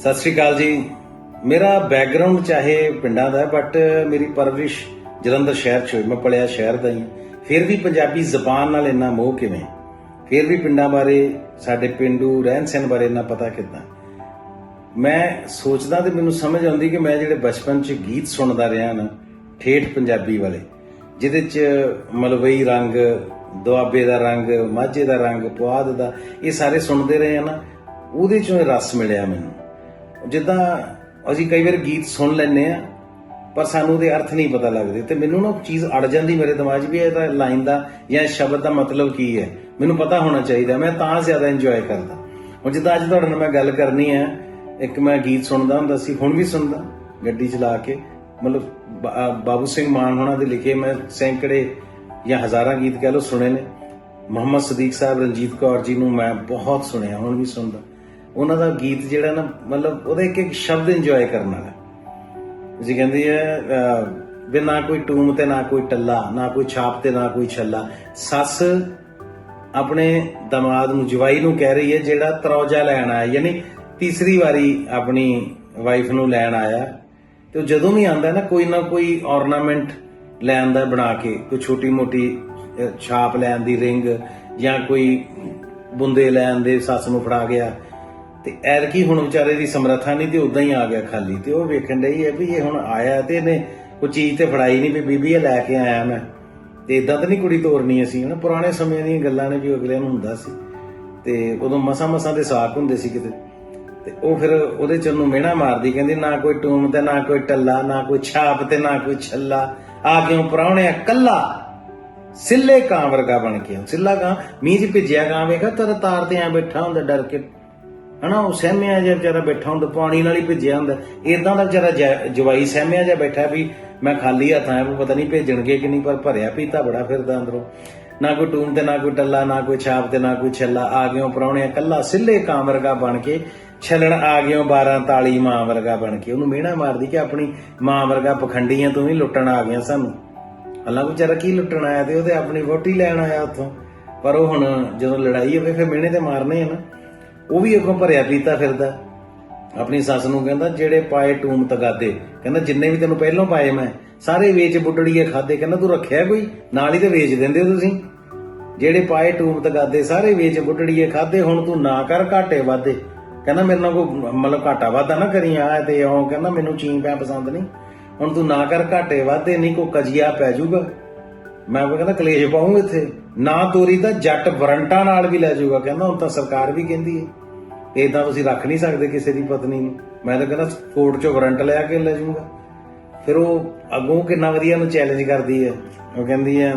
ਸਤਿ ਸ਼੍ਰੀ ਅਕਾਲ ਜੀ। ਮੇਰਾ ਬੈਕਗ੍ਰਾਉਂਡ ਚਾਹੇ ਪਿੰਡਾਂ ਦਾ ਬਟ ਮੇਰੀ ਪਰਵਰਿਸ਼ ਜਲੰਧਰ ਸ਼ਹਿਰ 'ਚ ਹੋਈ। ਮੈਂ ਪਲਿਆ ਸ਼ਹਿਰ ਦਾ ਹੀ। ਫਿਰ ਵੀ ਪੰਜਾਬੀ ਜ਼ਬਾਨ ਨਾਲ ਇੰਨਾ ਮੋਹ ਕਿਵੇਂ? ਫਿਰ ਵੀ ਪਿੰਡਾਂ ਬਾਰੇ, ਸਾਡੇ ਪਿੰਡੂ ਰਹਿਣ ਸਹਿਣ ਬਾਰੇ ਇੰਨਾ ਪਤਾ ਕਿੱਦਾਂ? ਮੈਂ ਸੋਚਦਾ ਤੇ ਮੈਨੂੰ ਸਮਝ ਆਉਂਦੀ ਕਿ ਮੈਂ ਜਿਹੜੇ ਬਚਪਨ 'ਚ ਗੀਤ ਸੁਣਦਾ ਰਿਹਾ ਨਾ, ਠੇਠ ਪੰਜਾਬੀ ਵਾਲੇ, ਜਿਹਦੇ 'ਚ ਮਲਵਈ ਰੰਗ, ਦੁਆਬੇ ਦਾ ਰੰਗ, ਮਾਝੇ ਦਾ ਰੰਗ, ਪੁਆਧ ਦਾ, ਇਹ ਸਾਰੇ ਸੁਣਦੇ ਰਹੇ ਆ ਨਾ, ਉਹਦੇ 'ਚੋਂ ਇਹ ਰਸ ਮਿਲਿਆ ਮੈਨੂੰ। ਜਿੱਦਾਂ ਅਸੀਂ ਕਈ ਵਾਰ ਗੀਤ ਸੁਣ ਲੈਂਦੇ ਆ ਪਰ ਸਾਨੂੰ ਉਹਦੇ ਅਰਥ ਨਹੀਂ ਪਤਾ ਲੱਗਦੇ। ਤੇ ਮੈਨੂੰ ਨਾ ਚੀਜ਼ ਅੜ ਜਾਂਦੀ ਮੇਰੇ ਦਿਮਾਗ 'ਚ ਵੀ, ਇਹ ਤਾਂ ਲਾਈਨ ਦਾ ਜਾਂ ਇਸ ਸ਼ਬਦ ਦਾ ਮਤਲਬ ਕੀ ਹੈ? ਮੈਨੂੰ ਪਤਾ ਹੋਣਾ ਚਾਹੀਦਾ, ਮੈਂ ਤਾਂ ਜ਼ਿਆਦਾ ਇੰਜੋਏ ਕਰਦਾ। ਹੁਣ ਜਿੱਦਾਂ ਅੱਜ ਤੁਹਾਡੇ ਨਾਲ ਮੈਂ ਗੱਲ ਕਰਨੀ ਹੈ, ਇੱਕ ਮੈਂ ਗੀਤ ਸੁਣਦਾ ਹੁੰਦਾ ਸੀ, ਹੁਣ ਵੀ ਸੁਣਦਾ, ਗੱਡੀ ਚਲਾ ਕੇ। ਮਤਲਬ ਬਾਬੂ ਸਿੰਘ ਮਾਨ ਹੋਣਾ ਦੇ ਲਿਖੇ ਮੈਂ ਸੈਂਕੜੇ ਜਾਂ ਹਜ਼ਾਰਾਂ ਗੀਤ ਕਹਿ ਲਓ ਸੁਣੇ ਨੇ। ਮੁਹੰਮਦ ਸਦੀਕ ਸਾਹਿਬ ਰਣਜੀਤ ਕੌਰ ਜੀ ਨੂੰ ਮੈਂ ਬਹੁਤ ਸੁਣਿਆ, ਹੁਣ ਵੀ ਸੁਣਦਾ। ਉਹਨਾਂ ਦਾ ਗੀਤ ਜਿਹੜਾ ਨਾ ਮਤਲਬ ਉਹਦਾ ਇੱਕ ਇੱਕ ਸ਼ਬਦ ਇੰਜੋਏ ਕਰਨ ਵਾਲਾ। ਜੀ ਕਹਿੰਦੀ ਹੈ ਅਹ, ਵੀ ਨਾ ਕੋਈ ਟੂਮ ਤੇ ਨਾ ਕੋਈ ਟੱਲਾ ਨਾ ਕੋਈ ਛਾਪ ਤੇ ਨਾ ਕੋਈ ਛੱਲਾ ਸੱਸ ਆਪਣੇ ਦਮਾਦ ਨੂੰ ਜਵਾਈ ਨੂੰ ਕਹਿ ਰਹੀ ਹੈ ਜਿਹੜਾ ਤਰੌਜਾ ਲੈਣ ਆਇਆ ਯਾਨੀ ਤੀਸਰੀ ਵਾਰੀ ਆਪਣੀ ਵਾਈਫ ਨੂੰ ਲੈਣ ਆਇਆ ਤੇ ਉਹ ਜਦੋਂ ਵੀ ਆਂਦਾ ਨਾ ਕੋਈ ਨਾ ਕੋਈ ornament ਲੈਣ ਦਾ ਬਣਾ ਕੇ ਕੋਈ ਛੋਟੀ ਮੋਟੀ ਛਾਪ ਲੈਣ ਦੀ ਰਿੰਗ ਜਾਂ ਕੋਈ ਬੁੰਦੇ ਲੈਣ ਦੇ ਸੱਸ ਨੂੰ ਫੜਾ ਗਿਆ ਤੇ ਐਰਕੀ ਹੁਣ ਵਿਚਾਰੇ ਦੀ ਸਮਰੱਥਾ ਨਹੀਂ ਤੇ ਉਦਾਂ ਹੀ ਆ ਗਿਆ ਖਾਲੀ ਤੇ ਉਹ ਵੇਖਣ ਡਈ ਹੈ ਵੀ ਇਹ ਹੁਣ ਆਇਆ ਤੇ ਇਹਨੇ ਕੋਈ ਚੀਜ਼ ਤੇ ਫੜਾਈ ਨਹੀਂ ਵੀ ਬੀਬੀ ਇਹ ਲੈ ਕੇ ਆਇਆ ਮੈਂ। ਤੇ ਇਦਾਂ ਤਾਂ ਨਹੀਂ ਕੁੜੀ ਤੋਰਨੀ ਅਸੀਂ, ਹਨਾ? ਪੁਰਾਣੇ ਸਮਿਆਂ ਦੀਆਂ ਗੱਲਾਂ ਨੇ ਵੀ ਅਗਲਿਆਂ ਨੂੰ ਹੁੰਦਾ ਸੀ। ਤੇ ਉਦੋਂ ਮਸਾ ਮਸਾ ਦੇ ਸਾਕ ਹੁੰਦੇ ਸੀ ਕਿਤੇ। ਤੇ ਉਹ ਫਿਰ ਉਹਦੇ ਚ ਉਹਨੂੰ ਮਿਹਣਾ ਮਾਰਦੀ, ਕਹਿੰਦੀ ਨਾ ਕੋਈ ਟੂਮ ਤੇ, ਨਾ ਕੋਈ ਟੱਲਾ, ਨਾ ਕੋਈ ਛਾਪ ਤੇ, ਨਾ ਕੋਈ ਛੱਲਾ। ਆ ਕਿਉਂ ਪਰਾਉਣਿਆ ਕੱਲਾ। ਸਿੱਲੇ ਕਾਂ ਵਰਗਾ ਬਣ ਕੇ ਸਿੱਲਾ ਕਾਂ ਮੀਂਹ 'ਚ ਭਿੱਜਿਆ ਕਾਂ ਵੇਖਾ ਤਰ ਤਾਰ ਤੇ ਆ ਬੈਠਾ ਹੁੰਦਾ ਡਰ ਕੇ। ਹਨਾ, ਉਹ ਸਹਿਮਿਆ ਜਿਹਾ ਵਿਚਾਰਾ ਬੈਠਾ ਹੁੰਦਾ, ਪਾਣੀ ਨਾਲ ਹੀ ਭਿੱਜਿਆ ਹੁੰਦਾ। ਇਦਾਂ ਦਾ ਵਿਚਾਰਾ ਜੈ- ਜਵਾਈ ਸਹਿਮਿਆ ਜਿਹਾ ਬੈਠਾ ਵੀ ਮੈਂ ਖਾਲੀ ਹੱਥ ਆਇਆ ਪਤਾ ਨਹੀਂ ਭੇਜਣਗੇ ਕਿ ਨਹੀਂ, ਪਰ ਭਰਿਆ ਪੀਤਾ ਬੜਾ ਫਿਰਦਾ ਅੰਦਰੋਂ। ਨਾ ਕੋਈ ਟੂਮ ਤੇ ਨਾ ਕੋਈ ਟੱਲਾ, ਨਾ ਕੋਈ ਛਾਪ ਤੇ ਨਾ ਕੋਈ ਛੱਲਾ, ਆ ਗਿਓ ਪਰਾਉਣਿਆ ਕੱਲਾ, ਸਿੱਲੇ ਕਾਂ ਵਰਗਾ ਬਣ ਕੇ, ਛਲਣ ਆ ਗਿਓ 12 ਤਾਲੀ ਮਾਂ ਵਰਗਾ ਬਣ ਕੇ। ਉਹਨੂੰ ਮਿਹਣਾ ਮਾਰਦੀ ਕਿ ਆਪਣੀ ਮਾਂ ਵਰਗਾ ਪਖੰਡੀਆਂ ਤੋਂ ਵੀ ਲੁੱਟਣ ਆ ਗਿਆ ਸਾਨੂੰ। ਅੱਲਾ ਵਿਚਾਰਾ ਕੀ ਲੁੱਟਣ ਆਇਆ ਤੇ ਉਹਦੇ ਆਪਣੀ ਵੋਟੀ ਲੈਣ ਆਇਆ ਉੱਥੋਂ। ਪਰ ਉਹ ਹੁਣ ਜਦੋਂ ਲੜਾਈ ਹੋਵੇ, ਫਿਰ ਮਿਹਣੇ ਤੇ ਮਾਰਨੇ ਆ ਨਾ। ਉਹ ਵੀ ਅੱਗੋਂ ਭਰਿਆ ਪੀਤਾ ਫਿਰਦਾ। ਆਪਣੀ ਸੱਸ ਨੂੰ ਕਹਿੰਦਾ, ਜਿਹੜੇ ਪਾਏ ਟੂਮ ਤਗਾਦੇ, ਕਹਿੰਦਾ, ਜਿੰਨੇ ਵੀ ਤੈਨੂੰ ਪਹਿਲਾਂ ਪਾਏ ਮੈਂ, ਸਾਰੇ ਵੇਚ ਬੁੱਢੜੀਏ ਖਾਦੇ, ਕਹਿੰਦਾ, ਤੂੰ ਰੱਖਿਆ ਕੋਈ? ਨਾਲ ਹੀ ਤੇ ਵੇਚ ਦਿੰਦੇ ਹੋ ਤੁਸੀਂ। ਜਿਹੜੇ ਪਾਏ ਟੂਮ ਤਗਾਦੇ, ਸਾਰੇ ਵੇਚ ਬੁੱਢੜੀਏ ਖਾਦੇ, ਹੁਣ ਤੂੰ ਨਾ ਕਰ ਘਾਟੇ ਵਾਦੇ ਕਹਿੰਦਾ, ਮੇਰੇ ਨਾਲ ਕੋਈ ਮਤਲਬ ਘਾਟਾ ਵਾਦਾ ਨਾ ਕਰੀ ਆ ਤੇ ਉਹ ਕਹਿੰਦਾ, ਮੈਨੂੰ ਚੀਂ ਪੈ ਪਸੰਦ ਨਹੀਂ। ਹੁਣ ਤੂੰ ਨਾ ਕਰ ਘਾਟੇ ਵਾਦੇ ਨਹੀਂ ਕੋ ਕਜੀਆ ਪੈ ਜਾਊਗਾ। ਮੈਂ ਉਹ ਕਹਿੰਦਾ, ਕਲੇਸ਼ ਪਾਉਂ ਇੱਥੇ। ਨਾ ਤੋਰੀ ਤਾਂ ਜੱਟ ਵਾਰੰਟਾਂ ਨਾਲ ਵੀ ਲੈ ਜਾਊਗਾ। ਕਹਿੰਦਾ, ਹੁਣ ਤਾਂ ਸਰਕਾਰ ਵੀ ਕਹਿੰਦੀ ਹੈ। ਤੇ ਇਦਾਂ ਤੁਸੀਂ ਰੱਖ ਨਹੀਂ ਸਕਦੇ ਕਿਸੇ ਦੀ ਪਤਨੀ ਨੂੰ। ਮੈਂ ਤਾਂ ਕਹਿੰਦਾ ਕੋਰਟ ਚੋਂ ਵਾਰੰਟ ਲਿਆ ਕੇ ਲੈ ਜਾਊਗਾ। ਫਿਰ ਉਹ ਅੱਗੋਂ ਕਿੰਨਾ ਵਧੀਆ ਨੂੰ ਚੈਲੰਜ ਕਰਦੀ ਹੈ। ਉਹ ਕਹਿੰਦੀ ਹੈ,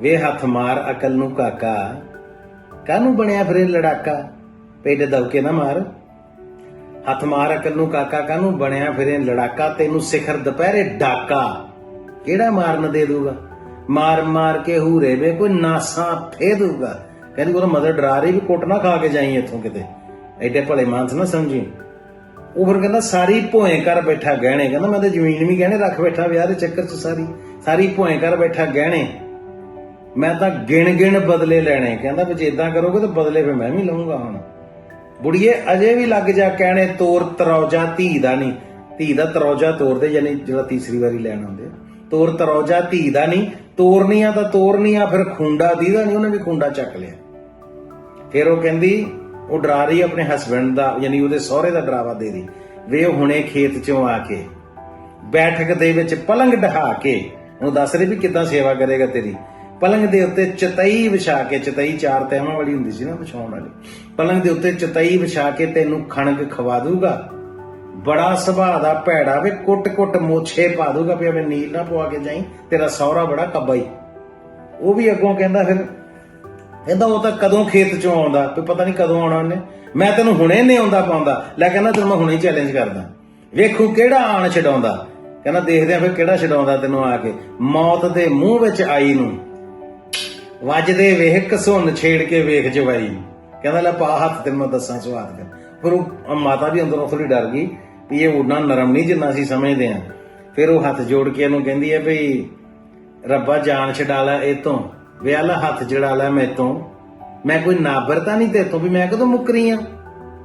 ਵੇ ਹੱਥ ਮਾਰ ਅਕਲ ਨੂੰ ਕਾਕਾ। ਕਾਹਨੂੰ ਬਣਿਆ ਫਿਰ ਇਹ ਲੜਾਕਾ? ਪੇਡੇ ਦਵਕੇ ਨਾ ਮਾਰ। ਹੱਥ ਮਾਰ ਅਕਲ ਨੂੰ ਕਾਕਾ, ਕਾਹਨੂੰ ਬਣਿਆ ਫਿਰ ਇਹ ਲੜਾਕਾ? ਤੈਨੂੰ ਸਿਖਰ ਦੁਪਹਿਰੇ ਡਾਕਾ। ਕਿਹੜਾ ਮਾਰਨ ਦੇ ਦੂਗਾ ਮਾਰ ਮਾਰ ਕੇ ਹੂਰੇ ਵੇ ਕੋਈ ਨਾਸਾ ਫੇ ਦੂਗਾ ਕਹਿੰਦੀ ਉਹਦਾ ਮਦਰ ਡਰਾ ਰਹੀ ਵੀ ਕੁੱਟ ਨਾ ਖਾ ਕੇ ਜਾਈ ਇੱਥੋਂ ਕਿਤੇ। ਐਡੇ ਭਲੇ ਮਾਨਸ ਨਾ ਸਮਝੀ। ਉਹ ਫਿਰ ਕਹਿੰਦਾ, ਸਾਰੀ ਭੋਏ ਕਰ ਬੈਠਾ ਗਹਿਣੇ। ਕਹਿੰਦਾ, ਮੈਂ ਤਾਂ ਜ਼ਮੀਨ ਵੀ ਗਹਿਣੇ ਰੱਖ ਬੈਠਾ ਵਿਆਹ ਦੇ ਚੱਕਰ 'ਚ ਸਾਰੀ। ਸਾਰੀ ਭੋਏ ਕਰ ਬੈਠਾ ਗਹਿਣੇ। ਮੈਂ ਤਾਂ ਗਿਣ ਗਿਣ ਬਦਲੇ ਲੈਣੇ। ਕਹਿੰਦਾ, ਵੀ ਜੇ ਇਦਾਂ ਕਰੋਗੇ ਤਾਂ ਬਦਲੇ ਫਿਰ ਮੈਂ ਵੀ ਲਵਾਂਗਾ ਹੁਣ। ਬੁੜੀਏ, ਅਜੇ ਵੀ ਲੱਗ ਜਾ ਕਹਿਣੇ, ਤੋਰ ਤਰੌਜਾ ਧੀ ਦਾ ਨਹੀਂ ਧੀ ਦਾ ਤਰੌਜਾ ਤੋਰਦੇ ਯਾਨੀ ਜਿਹੜਾ ਤੀਸਰੀ ਵਾਰੀ ਲੈਣ ਆਉਂਦੇ ਤੋਰ ਤਰੌਜਾ ਧੀ ਦਾ ਨਹੀਂ ਤੋਰਨੀਆਂ ਤਾਂ ਤੋਰਨੀਆਂ, ਫਿਰ ਖੁੰਡਾ ਦੀਦਾ ਨਹੀਂ ਉਹਨੇ ਵੀ ਖੁੰਡਾ ਚੱਕ ਲਿਆ। ਫਿਰ ਉਹ ਕਹਿੰਦੀ ਉਹ ਡਰਾ ਰਹੀ ਆਪਣੇ ਹਸਬੰਡ ਦਾ, ਯਾਨੀ ਉਹਦੇ ਸਹੁਰੇ ਦਾ ਡਰਾਵਾ ਦੇ ਰਹੀ। ਵੇ ਉਹ ਹੁਣੇ ਖੇਤ ਚੋਂ ਆ ਕੇ ਬੈਠਕ ਦੇ ਵਿੱਚ ਪਲੰਗ ਢਹਾ ਕੇ ਉਹ ਦੱਸ ਰਹੀ ਵੀ ਕਿੱਦਾਂ ਸੇਵਾ ਕਰੇਗਾ ਤੇਰੀ? ਪਲੰਗ ਦੇ ਉੱਤੇ ਚਤਈ ਵਿਛਾ ਕੇ, ਚਤਈ ਚਾਰ ਤਹਿਵਾਂ ਵਾਲੀ ਹੁੰਦੀ ਸੀ ਨਾ ਵਿਛਾਉਣ ਵਾਲੀ। ਪਲੰਗ ਦੇ ਉੱਤੇ ਚਤਈ ਵਿਛਾ ਕੇ ਤੈਨੂੰ ਖਣਕ ਖਵਾ ਦੂਗਾ। ਬੜਾ ਸੁਭਾਅ ਦਾ ਭੈੜਾ ਵੇ, ਕੁੱਟ-ਕੁੱਟ ਮੋਛੇ ਪਾ ਦੂਗਾ ਵੀ ਐਵੇਂ ਨੀਲ ਨਾ ਪਵਾ ਕੇ ਜਾਈ, ਤੇਰਾ ਸਹੁਰਾ ਬੜਾ ਕੱਬਾ ਈ। ਉਹ ਵੀ ਅੱਗੋਂ ਕਹਿੰਦਾ ਫਿਰ ਕਹਿੰਦਾ ਉਹ ਤਾਂ ਕਦੋਂ ਖੇਤ ਚੋਂ ਆਉਂਦਾ, ਤੇ ਪਤਾ ਨਹੀਂ ਕਦੋਂ ਆਉਣਾ ਉਹਨੇ। ਮੈਂ ਤੈਨੂੰ ਹੁਣੇ ਨਹੀਂ ਆਉਂਦਾ ਪਾਉਂਦਾ। ਲੈ ਕਹਿੰਦਾ ਤੈਨੂੰ ਮੈਂ ਹੁਣੇ ਚੈਲੰਜ ਕਰਦਾ। ਵੇਖੂ ਕਿਹੜਾ ਆਣ ਛਡਾਉਂਦਾ। ਕਹਿੰਦਾ ਦੇਖਦੇ ਆ ਫਿਰ ਕਿਹੜਾ ਛਡਾਉਂਦਾ ਤੈਨੂੰ ਆ ਕੇ। ਮੌਤ ਦੇ ਮੂੰਹ ਵਿੱਚ ਆਈ ਨੂੰ। ਵੱਜਦੇ ਵੇਖ ਕਸੁੰਨ ਛੇੜ ਕੇ ਵੇਖ ਜਵਾਈ। ਕਹਿੰਦਾ ਲੈ ਪਾ ਹੱਥ ਤੈਨੂੰ ਮੈਂ ਦੱਸਾਂ ਸਵਾਦ ਕਰ ਫਿਰ ਉਹ ਮਾਤਾ ਵੀ ਅੰਦਰੋਂ ਥੋੜੀ ਡਰ ਗਈ ਵੀ ਇਹ ਉਡਣਾ ਨਰਮ ਨਹੀਂ ਜਿੰਨਾ ਅਸੀਂ ਸਮਝਦੇ ਆ ਫਿਰ ਉਹ ਹੱਥ ਜੋੜ ਕੇ ਇਹਨੂੰ ਕਹਿੰਦੀ ਹੈ ਵੀ ਰੱਬਾ ਜਾਨ ਛਡਾ ਲੈ ਇਹ ਤੋਂ। ਵਿਆਲਾ ਹੱਥ ਜੜਾ ਲੈ ਮੇਰੇ ਮੈਂ ਕੋਈ ਨਾਬਰ ਤਾਂ ਨਹੀਂ ਤੇ ਵੀ ਮੈਂ ਕਦੋਂ ਮੁੱਕਰੀ ਆ?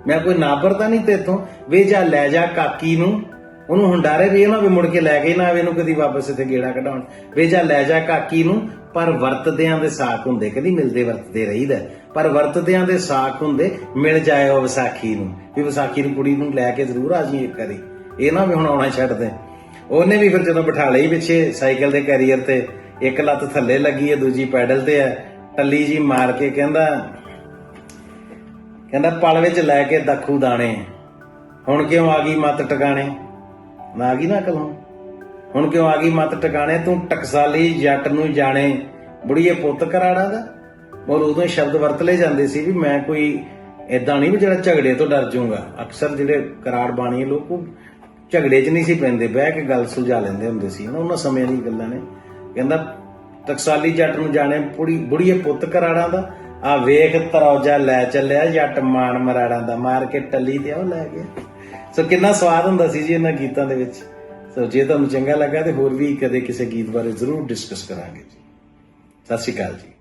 ਮੈਂ ਕੋਈ ਨਾਬਰ ਨਹੀਂ ਤੇਥੋਂ ਵੇ ਜਾ ਲੈ ਜਾ ਕਾਕੀ ਨੂੰ। ਉਹਨੂੰ ਹੁੰਡਾਰੇ ਵੀ ਇਹ ਵੀ ਮੁੜ ਕੇ ਲੈ ਕੇ ਨਾ ਆਵੇ ਇਹਨੂੰ ਕਦੀ ਵਾਪਸ ਇੱਥੇ ਗੇੜਾ ਕਢਾਉਣ। ਵੇ ਜਾ ਲੈ ਜਾ ਕਾਕੀ ਨੂੰ। ਪਰ ਵਰਤਦਿਆਂ ਦੇ ਸਾਖ ਹੁੰਦੇ, ਕਦੀ ਮਿਲਦੇ ਵਰਤਦੇ ਰਹੀਦਾ ਪਰ ਵਰਤਦਿਆਂ ਦੇ ਸਾਖ ਹੁੰਦੇ, ਮਿਲ ਜਾਏ ਉਹ ਵਿਸਾਖੀ ਨੂੰ। ਵੀ ਵਿਸਾਖੀ ਨੂੰ ਕੁੜੀ ਨੂੰ ਲੈ ਕੇ ਜ਼ਰੂਰ ਆ ਜੀ ਇੱਕ ਵਾਰੀ। ਇਹ ਨਾ ਵੀ ਹੁਣ ਆਉਣਾ ਛੱਡ ਦੇ। ਉਹਨੇ ਵੀ ਫਿਰ ਜਦੋਂ ਬਿਠਾ ਲਈ ਪਿੱਛੇ ਸਾਈਕਲ ਦੇ ਕੈਰੀਅਰ ਤੇ ਇੱਕ ਲੱਤ ਥੱਲੇ ਲੱਗੀ ਹੈ, ਦੂਜੀ ਪੈਡਲ ਤੇ ਹੈ। ਟੱਲੀ ਜੀ ਮਾਰ ਕੇ ਕਹਿੰਦਾ ਕਹਿੰਦਾ, ਪਲ ਵਿੱਚ ਲੈ ਕੇ ਦਖੂ ਦਾਣੇ। ਹੁਣ ਕਿਉਂ ਆ ਗਈ ਮੱਤ ਟਿਕਾਣੇ? ਨਾ ਆ ਗਈ ਨਾ ਕਲੋਂ ਹੁਣ ਕਿਉਂ ਆ ਗਈ ਮੱਤ ਟਿਕਾਣੇ? ਤੂੰ ਟਕਸਾਲੀ ਜੱਟ ਨੂੰ ਜਾਣੇ। ਬੁੜੀਏ ਪੁੱਤ ਕਰਾੜਾ ਦਾ। ਔਰ ਉਦੋਂ ਸ਼ਬਦ ਵਰਤ ਲਏ ਜਾਂਦੇ ਸੀ ਵੀ ਮੈਂ ਕੋਈ ਐਦਾਂ ਨਹੀਂ ਵੀ ਜਿਹੜਾ ਝਗੜੇ ਤੋਂ ਡਰ ਜਾਊਗਾ। ਅਕਸਰ ਜਿਹੜੇ ਕਰਾੜ ਬਾਣੀ ਲੋਕ ਉਹ ਝਗੜੇ 'ਚ ਨਹੀਂ ਸੀ ਪੈਂਦੇ। ਬਹਿ ਕੇ ਗੱਲ ਸੁਲਝਾ ਲੈਂਦੇ ਹੁੰਦੇ ਸੀ। ਨਾ ਉਹਨਾਂ ਸਮੇਂ ਦੀ ਗੱਲਾਂ ਨੇ। ਕਹਿੰਦਾ, ਟਕਸਾਲੀ ਜੱਟ ਨੂੰ ਜਾਣੇ ਪੁੜੀ, ਬੁੜੀਏ ਪੁੱਤ ਕਰਾੜਾਂ ਦਾ। ਆ ਵੇਖ ਤਰੌਜਾ ਲੈ ਚੱਲਿਆ ਜੱਟ ਮਾਨ ਮਰਾੜਾਂ ਦਾ, ਮਾਰ ਕੇ ਟੱਲੀ ਤੇ ਉਹ ਲੈ ਗਿਆ। ਸੋ ਕਿੰਨਾ ਸਵਾਦ ਹੁੰਦਾ ਸੀ ਜੀ ਇਹਨਾਂ ਗੀਤਾਂ ਦੇ ਵਿੱਚ। ਸੋ ਜੇ ਤੁਹਾਨੂੰ ਚੰਗਾ ਲੱਗਾ ਤੇ ਹੋਰ ਵੀ ਕਦੇ ਕਿਸੇ ਗੀਤ ਬਾਰੇ ਜ਼ਰੂਰ ਡਿਸਕਸ ਕਰਾਂਗੇ ਜੀ। ਸਤਿ ਸ਼੍ਰੀ ਅਕਾਲ ਜੀ।